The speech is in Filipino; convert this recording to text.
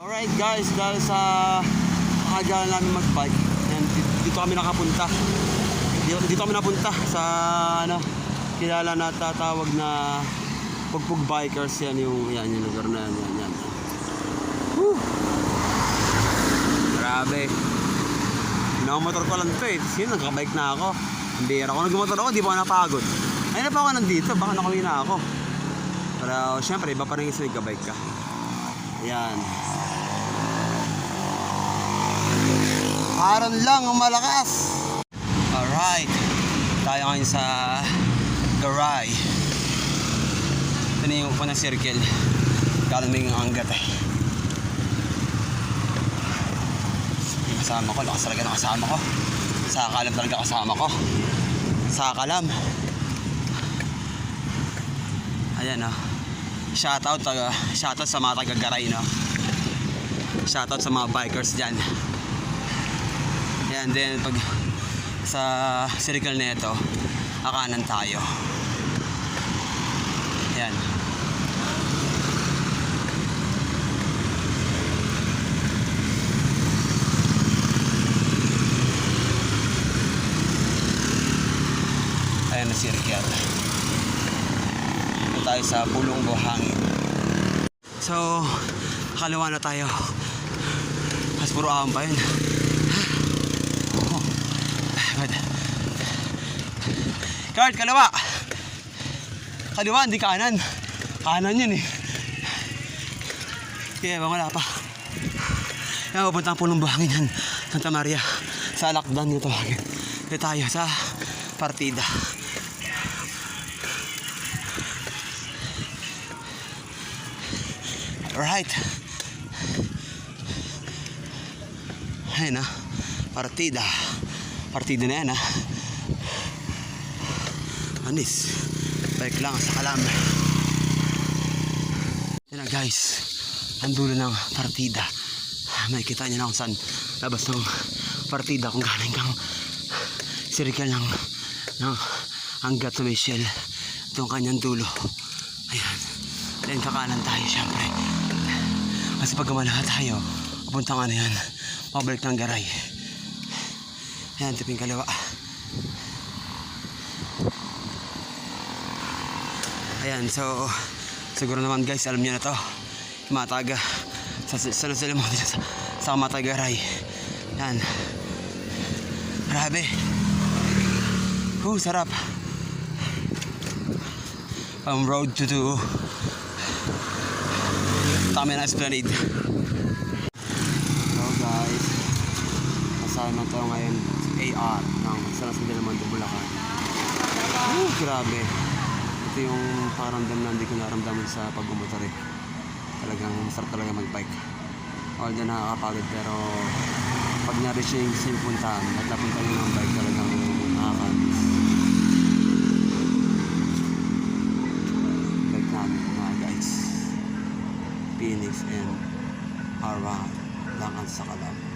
Alright guys, dahil sa kakagalan namin mag-bike, yan, di- dito kami nakapunta. Dito, dito kami napunta sa ano, kilala na tatawag na Pugpug Bikers yan yung yan yung lugar na yan, yan, yan. Whew. Grabe. Nakamotor ko lang to eh. Sino nagka-bike na ako. Ang bira ko. Nagmotor ako, di pa ako napagod. Ayun na pa ako nandito, baka nakawin na ako. Pero syempre, iba pa rin kasi nagka-bike ka. Ayan. Aron lang ang malakas. Alright. Tayo ngayon sa Garay. Ito na yung upo ng circle. Kalaming ang anggat eh. Yung kasama ko, lakas talaga ng kasama ko. Sa kalam talaga kasama ko. Sa kalam. Ayan oh. Shoutout, uh, shoutout sa mga taga-garay no. Shoutout sa mga bikers dyan. Yan, then pag sa circle na ito, akanan tayo. Yan. Ayan na circle. Tayo sa Pulong Buhangin. So, kaliwa na tayo. Mas puro ahon pa yun. Oh. Kurt, kaliwa! Kaliwa, hindi kanan. Kanan yun eh. Yeah, wala pa. Yan, pupunta ang Pulong Buhangin yan. Santa Maria. Sa Lakdan ito. Dito tayo sa partida. Alright. Ayun na. Partida. Partida na yan ha. Anis. Balik lang sa kalam. Yan na guys. Ang dulo ng partida. May kita niyo na kung saan labas ng partida kung galing kang circle ng ng hanggat sa may shell. Ito ang kanyang dulo. Ayan. Then kakanan tayo syempre. Kasi pag gumalawa tayo, papunta nga na yan. Pabalik ng garay. Ayan, tiping kaliwa. Ayan, so siguro naman guys, alam niyo na to. Mataga. Sa sa sa sila mo dito sa, sa Matagaray. Yan. Grabe. Oh, sarap. Um, road to to Tama na Esplanade. Hello guys. Kasama tayo ngayon AR ng San Jose del Monte, Bulacan. Oh, grabe. Ito yung paramdam na hindi ko naramdaman sa pagbumotor eh. Talagang masarap talaga mag-bike. Although nakakapagod pero pag na-reach yung same puntahan at napunta nyo ng bike talagang nakakamiss. Bike namin mga Phoenix and around Langan sa Kalam.